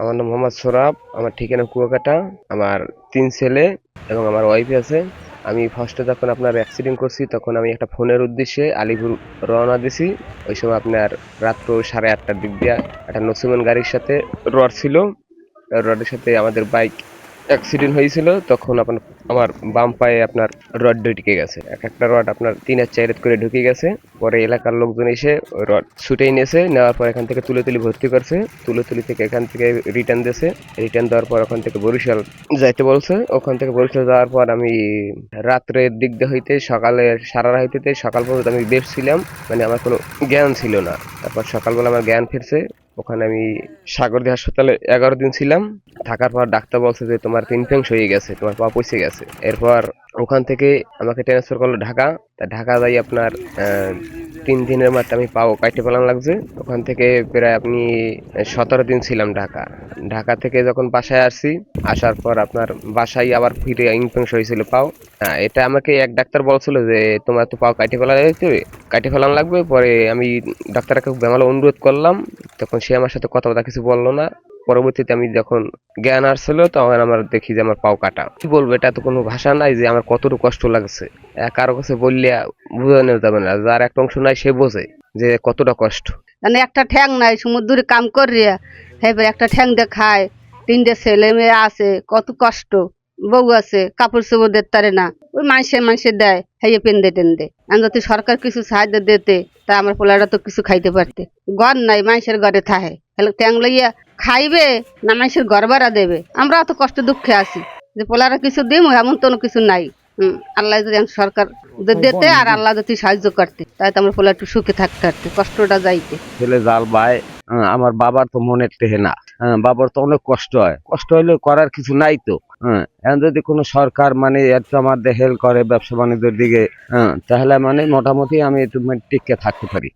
মোহাম্মদ সোরাব, আমার ঠিকানা কুয়াকাটা, আমার তিন ছেলে এবং আমার ওয়াইফ আছে। আমি ফার্স্টে যখন আপনার অ্যাক্সিডেন্ট করছি, তখন আমি একটা ফোনের উদ্দেশ্যে আলিপুর রওনা দিছি। ওই সময় আপনার রাত্র সাড়ে আটটার দিক দিয়ে একটা নসিমন গাড়ির সাথে রড ছিল। রডের সাথে আমাদের বাইক অ্যাক্সিডেন্ট হয়েছিল, তখন আপনার আমার বাম পায়ে আপনার রড ঢুকে গেছে। এক একটা রড আপনার তিন আর চার করে ঢুকে গেছে। পরে এলাকার লোকজন এসে রড ছুটে নিয়েছে, নেওয়ার পর এখান থেকে তুলে তুলি ভর্তি করছে। তুলে তুলি থেকে এখান থেকে রিটার্ন দিয়েছে। রিটার্ন দেওয়ার পর ওখান থেকে বরিশাল যাইতে বলছে। ওখান থেকে বরিশাল যাওয়ার পর আমি রাত্রের দিক দিয়ে হইতে সকালে সারা হইতে সকাল পর্যন্ত আমি বেশ ছিলাম। মানে আমার কোনো জ্ঞান ছিল না। তারপর সকালবেলা আমার জ্ঞান ফিরছে। ওখানে আমি সাগরদী হাসপাতালে এগারো দিন ছিলাম। থাকার পর ডাক্তার বলছে যে তোমার ইনফেকশন হয়ে গেছে, তোমার পা পচে গেছে। এরপর ওখান থেকে আমাকে ট্রান্সফার করল ঢাকা। তা ঢাকা যাই আপনার তিন দিনের মাত্র আমি পাও কাটতে পেলাম লাগছে? ওখান থেকে প্রায় আপনি সতেরো দিন ছিলাম ঢাকা। ঢাকা থেকে যখন বাসায় আসছি, আসার পর আপনার বাসায় আবার ফিরে ইনফেকশন হয়েছিল পাও। হ্যাঁ এটা আমাকে এক ডাক্তার বলছিল যে, তোমার তো পাও কাটে ফেলা যাইতে কাটে ফেলান লাগবে? পরে আমি ডাক্তারকে বেমালো অনুরোধ করলাম। তখন সে আমার সাথে কথাবার্তা কিছু বলল না। পরবর্তীতে আমি যখন জ্ঞান আসছিল, তখন আমার দেখি যে আমার পাও কাটা। কি বলব, এটা তো কোনো ভাষা নাই যে আমার কতটুকু কষ্ট লাগছে। কারও কাছে বললে বোঝানো যাবে না, যার একটা অংশ নাই সে বোঝে যে কতটা কষ্ট। মানে একটা ঠ্যাং নাই সমুদ্রে কাম করিয়া এবার একটা ঠ্যাং দিয়ে খায় তিনটে ছেলে মেয়ে আছে, কত কষ্ট। বউ আছে, কাপড় চোপড় দিতে পারে না। ওই মানুষে মানুষে দেয়, হেয়ে পেন্দে টেন্দে। আমি যদি সরকার কিছু সাহায্য দিতে তা আমার পোলাটা তো কিছু খাইতে পারতে। ঘর নাই মানুষের ঘরে থাহে তাহলে ট্যাং লইয়া খাইবে না মানুষের ঘর ভাড়া দেবে? আমরা অত কষ্ট দুঃখে আছি। যে পোলারা কিছু দিম এমন তো কিছু নাই। হুম, আল্লাহ যদি সরকার দিতে আর আল্লাহ যদি সাহায্য করতে তাই তো আমরা পোলা একটু সুখে থাকতে পারতে কষ্টটা যাইতে। ছেলে জাল বায় আমার বাবার তো মনের টেহে না। বাবার তো অনেক কষ্ট হয়। কষ্ট হলে করার কিছু নাই তো। হ্যাঁ এখন যদি কোনো সরকার মানে একটু আমাদের হেল্প করে ব্যবসা বাণিজ্যের দিকে হ্যাঁ তাহলে মানে মোটামুটি আমি একটু মানে টিকে থাকতে পারি।